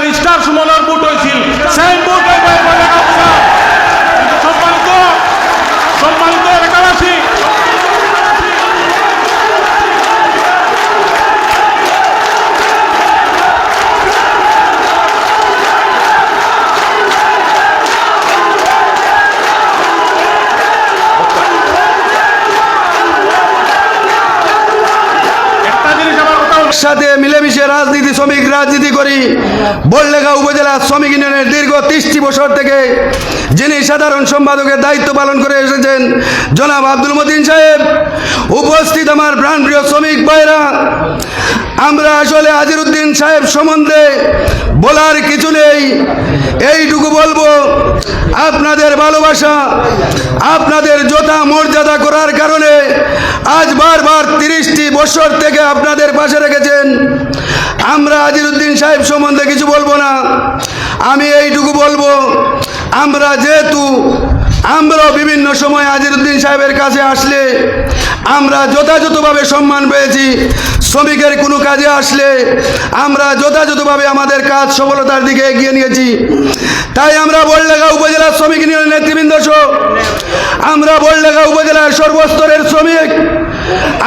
আপনার স্টার সুমনের বুট হয়েছিল। সেই বুট সম্মানিত সম্মানিত এলাকাবাসী সাথে রাজনীতি, শ্রমিক রাজনীতি করি। বললেগা উপজেলা শ্রমিক ইউনিয়নের দীর্ঘ তিরিশটি বছর থেকে যিনি সাধারণ সম্পাদকের দায়িত্ব পালন করে এসেছেন, জনাব আব্দুল মতিন সাহেব, উপস্থিত আমার প্রাণপ্রিয় শ্রমিক ভাইরা, আমরা আসলে আজিরুদ্দিন সাহেব সম্বন্ধে বলার কিছু নেই। এইটুকু বলব, আপনাদের ভালোবাসা, আপনাদের যথা মর্যাদা করার কারণে আজ বারবার তিরিশটি বছর থেকে আপনাদের পাশে রেখেছেন। আমরা আজিরুদ্দিন সাহেব সম্বন্ধে কিছু বলব না। আমি এইটুকু বলব, আমরা যেহেতু, আমরাও বিভিন্ন সময় আজিরুদ্দিন সাহেবের কাছে আসলে আমরা যথাযথভাবে সম্মান পেয়েছি। শ্রমিকের কোনো কাজে আসলে আমরা যথাযথভাবে আমাদের কাজ সফলতার দিকে এগিয়ে নিয়েছি। তাই আমরা বললেগা উপজেলার শ্রমিক নেতৃবৃন্দ আমরা বললেগা উপজেলার সর্বস্তরের শ্রমিক,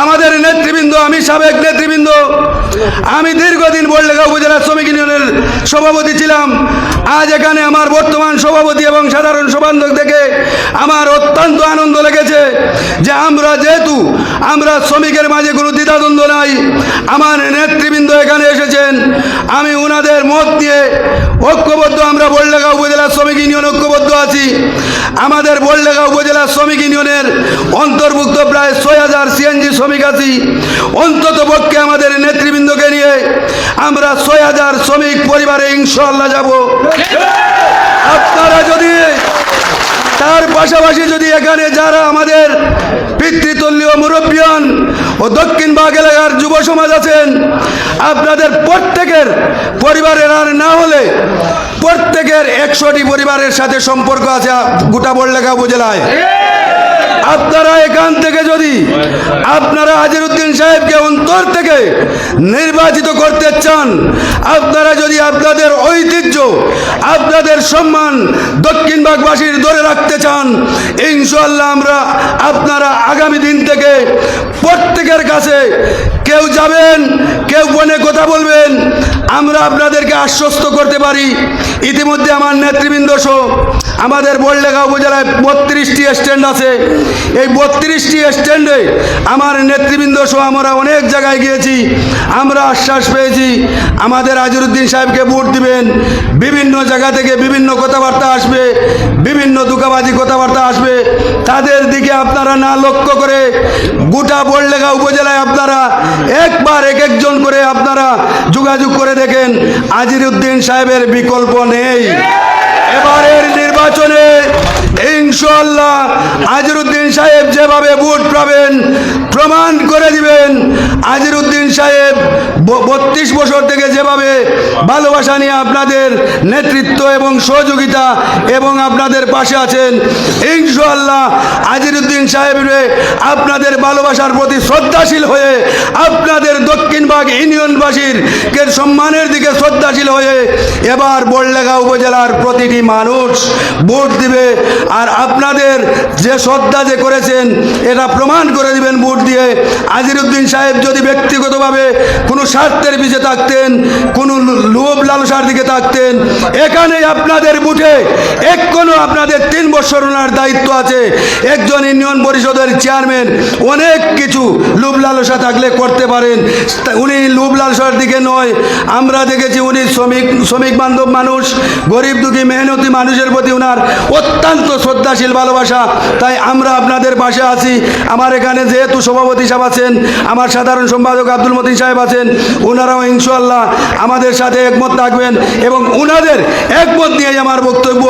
আমাদের নেতৃবৃন্দ, আমি সাবেক নেতৃবৃন্দ, আমি দীর্ঘদিন বললেগা উপজেলার শ্রমিক ইউনিয়নের সভাপতি ছিলাম। আজ এখানে আমার বর্তমান সভাপতি এবং সাধারণ সভান্ধক দেখে আমার অত্যন্ত আনন্দ লেগেছে যে আমরা যেহেতু আমরা শ্রমিকের মাঝে কোনো দ্বিধাদ্বন্দ্ব নাই। আমার নেতৃবৃন্দ এখানে এসেছেন। আমি ওনাদের মত নিয়ে ঐক্যবদ্ধ, আমরা বললেগা উপজেলা শ্রমিক ইউনিয়ন ঐক্যবদ্ধ আছি। আমাদের বললেগা উপজেলা শ্রমিক ইউনিয়নের অন্তর্ভুক্ত প্রায় ছয় হাজার সিএনজি শ্রমিক আছি। অন্তত পক্ষে আমাদের নেতৃবৃন্দকে নিয়ে আমরা ছয় হাজার শ্রমিক পরিবারে ইনশাল্লাহ যাব। আপনারা যদি তার পাশাপাশি যদি এখানে যারা আমাদের পিতৃতুল্যীয় মুরব্বিয়ান ও দক্ষিণ বাগ এলাকার যুব সমাজ আছেন। আপনাদের প্রত্যেকের পরিবারের আর না হলে প্রত্যেকের একশোটি পরিবারের সাথে সম্পর্ক আছে গোটা বড়লেখা উপজেলায়। আপনারা এখান থেকে যদি আপনারা আজিরুদ্দিন সাহেবকে অন্তর থেকে নির্বাচিত করতে চান, আপনারা যদি আপনাদের ঐতিহ্য, আপনাদের সম্মান দক্ষিণ দক্ষিণবাগবাসীর ধরে রাখতে চান ইনশাল্লাহ আমরা আপনারা আগামী দিন থেকে প্রত্যেকের কাছে কেউ যাবেন, কেউ ফোনে কথা বলবেন, আমরা আপনাদেরকে আশ্বস্ত করতে পারি। ইতিমধ্যে আমার নেতৃবৃন্দ সহ আমাদের বড়লেখা উপজেলায় বত্রিশটি স্ট্যান্ড আছে। এই বত্রিশটি স্ট্যান্ডে আমার নেতৃবৃন্দ সহ আমরা অনেক জায়গায় গিয়েছি। আমরা আশ্বাস পেয়েছি, আমাদের আজিরুদ্দিন সাহেবকে ভোট দিবেন। বিভিন্ন জায়গা থেকে বিভিন্ন কথাবার্তা আসবে, বিভিন্ন দুকাবাজি কথাবার্তা আসবে। তাদের দিকে আপনারা না লক্ষ্য করে গোটা বড়লেখা উপজেলায় আপনারা একবার এক একজন করে আপনারা যোগাযোগ করে দেখেন, আজিরুদ্দিন সাহেবের বিকল্প নেই। নির্বাচনে ইনশাল্লাহ আজিরুদ্দিন সাহেব যেভাবে ভোট পাবেন প্রমাণ করে দিবেন আজিরুদ্দিন সাহেব বত্রিশ বছর থেকে যেভাবে ভালোবাসা নিয়ে আপনাদের নেতৃত্ব এবং সহযোগিতা এবং আপনাদের পাশে আছেন ইনশাল্লাহ আজিরুদ্দিন সাহেবের আপনাদের ভালোবাসার প্রতি শ্রদ্ধাশীল হয়ে আপনাদের দক্ষিণবাগ ইউনিয়নবাসীর কে সম্মানের দিকে শ্রদ্ধাশীল হয়ে এবার বড়লেখা উপজেলার প্রতিটি মানুষ ভোট দিবে আর আপনাদের যে শ্রদ্ধা যে করেছেন, এটা প্রমাণ করে দিবেন ভোট দিয়ে। আজিরুদ্দিন সাহেব যদি ব্যক্তিগতভাবে কোনো স্বার্থের পিছিয়ে থাকতেন, কোনো লোভ লালসার দিকে থাকতেন। এখানে আপনাদের বুথে এক কোনো আপনাদের তিন বছর ওনার দায়িত্ব আছে। একজন ইউনিয়ন পরিষদের চেয়ারম্যান অনেক কিছু লোভ লালসা থাকলে করতে পারেন। উনি লোভ লালসার দিকে নয়। আমরা দেখেছি উনি শ্রমিক শ্রমিক বান্ধব মানুষ, গরিব দুঃখী, মেহনতি মানুষের প্রতি ওনার অত্যন্ত শ্রদ্ধাশীল ভালোবাসা। তাই আমরা আপনাদের পাশে আছি। আমার এখানে যেহেতু সভাপতি সাহেব আছেন, আমার সাধারণ সম্পাদক আব্দুল মতিন সাহেব আছেন ওনারাও ইনশাল্লাহ আমাদের সাথে একমত থাকবেন এবং ওনাদের একমত নিয়েই আমার বক্তব্য,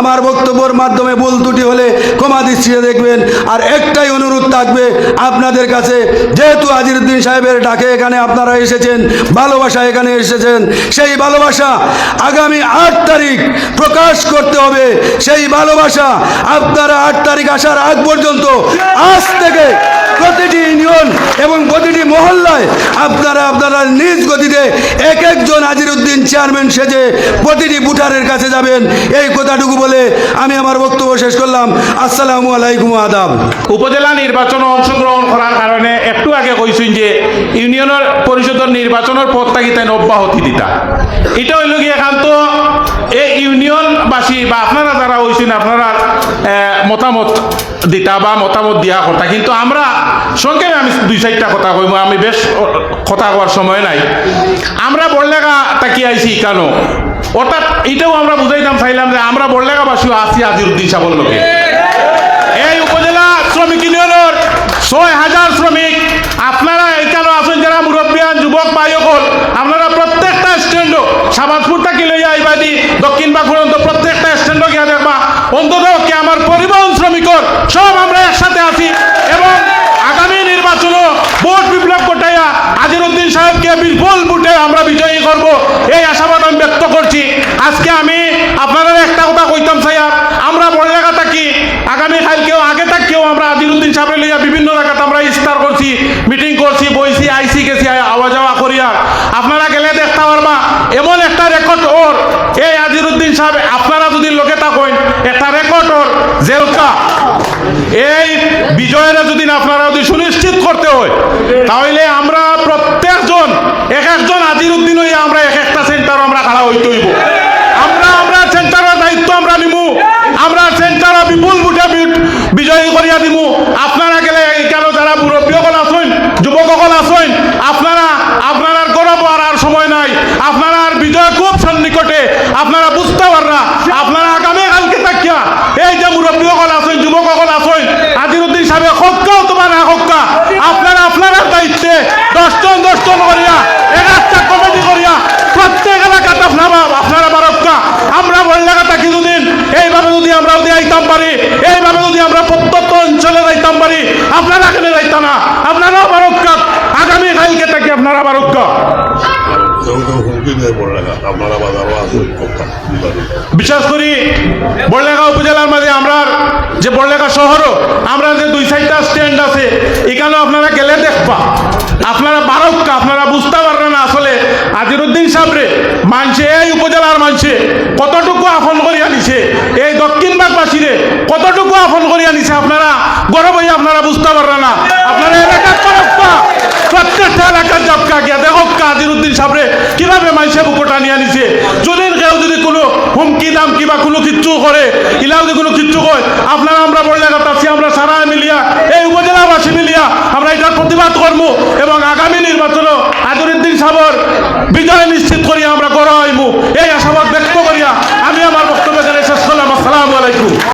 আমার বক্তব্যের মাধ্যমে ভুল ত্রুটি হলে ক্ষমা দৃষ্টিতে দেখবেন। আর একটাই অনুরোধ থাকবে আপনাদের কাছে, যেহেতু আজিরুদ্দিন সাহেবের ডাকে এখানে আপনারা এসেছেন, ভালোবাসা এখানে এসেছেন, সেই ভালোবাসা আগামী আট তারিখ প্রকাশ করতে হবে। সেই ভালোবাসা আপনারা আট তারিখ আসার আগ পর্যন্ত আজ থেকে প্রতিটি ইউনিয়ন এবং প্রতিটি মহল্লায় আপনারা আপনারা নিজ গতিতে এক একজন আজিরুদ্দিন চেয়ারম্যান সেজে প্রতিটি ভোটারের কাছে যাবেন। এই কথাটুকু বলে আমি আমার বক্তব্য শেষ করলাম। আসসালামু আলাইকুম, আদাব। উপজেলা নির্বাচন অংশগ্রহণ করার কারণে একটু আগে কইছেন যে ইউনিয়নের পরিষদের নির্বাচনের তাই অব্যাহতি দিতা। এটা হইল কি একান্ত ইউনিয়নবাসী বা আপনারা যারা হইছেন, আপনারা মতামত দিতা বা মতামত দিয়া কথা। কিন্তু আমরা সংক্ষেপে আমি দুই চারটা কথা কইব আমি বেশ কথা কওয়ার সময় নাই। আমরা বড়লেগা তাকি আইছি কেন? অর্থাৎ এটাও আমরা বুঝাইতাম, চাইলাম যে আমরা বড়লেগাবাসীও আছি আজিরুদ্দিন সাবল লোকে এই উপজেলা শ্রমিক ইউনিয়নের ছয় হাজার শ্রমিক, আপনারা এখানে আছেন যারা মুরব্বিয়ান, যুবক, ভাই আপনারা প্রত্যেকটা স্ট্যান্ড সাবাজপুর থেকে লইয়া আইবাদি দক্ষিণ বা পর্যন্ত প্রত্যেকটা স্ট্যান্ড গিয়ে দেখবা অন্তত আমার পরিবহন শ্রমিকর সব আমরা একসাথে আছি এবং আগামী নির্বাচনও ভোট বিপ্লব ঘটাইয়া আজিরুদ্দিন সাহেবকে বিপুল ভোটে আমরা বিজয়ী করব, এই আশাবাদ আমি ব্যক্ত করছি। আজকে আমি আপনাদের একটা কথা কইতাম সাইয়া আমরা বড় জায়গা থাকি আগামী কালকেও আগে থাকতেও আমরা আজিরুদ্দিন সাহেব লইয়া বিভিন্ন জায়গাতে আমরা ইস্তার করছি মিটিং করছি বইছি আইসি গেছি আওয়া যাওয়া করিয়া আপনারা গেলে দেখতে পারবা এমন একটা রেকর্ড ওর এই আজিরুদ্দিন সাহেব আপনারা যদি লোকে থাকেন ওর জেলকা। এই বিজয়েরা যদি আপনারা যদি সুনিশ্চিত করতে হয়, তাহলে আমরা প্রত্যেকজন এক একজন আজির উদ্দিন হইয়া আমরা এক একটা সেন্টার আমরা খাড়া হইতে হইব। আমরা আমরা সেন্টারের দায়িত্ব আমরা নিমু। আমরা সেন্টার বিপুল বুটে বিজয়ী করিয়া দিমু। আপনারা গেলে এখানে যারা মুরব্বীসকল আছেন যুবকসকল আছেন আপনারা আপনারা গৌরব আর আর সময় নাই আপনারা আর বিজয় খুব সন্নিকটে আপনারা বুঝতে পাররা আপনারা আগামী কালকে থাকিয়া এই যে মুরব্বীসকল আছেন যুবকসকল আছেন আজিরুদ্দিন সাহেব হক্কা তোমার না হক্কা আপনারা আপনারা দশজন দশজন করিয়া এক একটা কমিটি করিয়া প্রত্যেক এলাকাতে আপনারা আপনারা বারক্কা আমরা থাকি দুদিন এইভাবে যদি আমরা যদি আইতাম পারি, এইভাবে যদি আমরা প্রত্যন্ত অঞ্চলে যাইতাম পারি, আপনারা কেন যাইতাম না? আপনারাও বারক্কা আগামী কালকে থাকি আপনারা বারক্কা বিশেষ করি বড়লেখা উপজেলার মাঝে আমরা যে বড়লেখা শহরও, আমরা যে দুই সাইডটা স্ট্যান্ড আছে এখানেও আপনারা গেলে দেখবা আপনারা বারক্কা, আপনারা বুঝতে পারবেন না আসলে আজিরুদ্দিন সাহেবরে মানছে, এই উপজেলার মানছে, কতটুকু আপন করিয়া নিছে? এই দক্ষিণ বাগবাসীরে কতটুকু আপন করিয়া নিছে আপনারা? গরম হইয়া আপনারা বুঝতে পারবেন না। আপনারা এলাকার বারক্কা প্রত্যেকটা এলাকার জবকা গিয়া দেখো কাজিরুদ্দিন সাহেবরে কীভাবে মাইসে বুকটা নিয়ে নিছে। যদি কেউ যদি কোনো হুমকি দাম কিবা কোনো কিচ্ছু করে, ইলাও যদি কোনো কিচ্ছু কয়, আপনারা আমরা বললে আছি আমরা সারা মিলিয়া, এই উপজেলাবাসী মিলিয়া আমরা এটার প্রতিবাদ করব এবং আগামী নির্বাচনও আজরুদ্দিন সাহেবর বিজয় নিশ্চিত।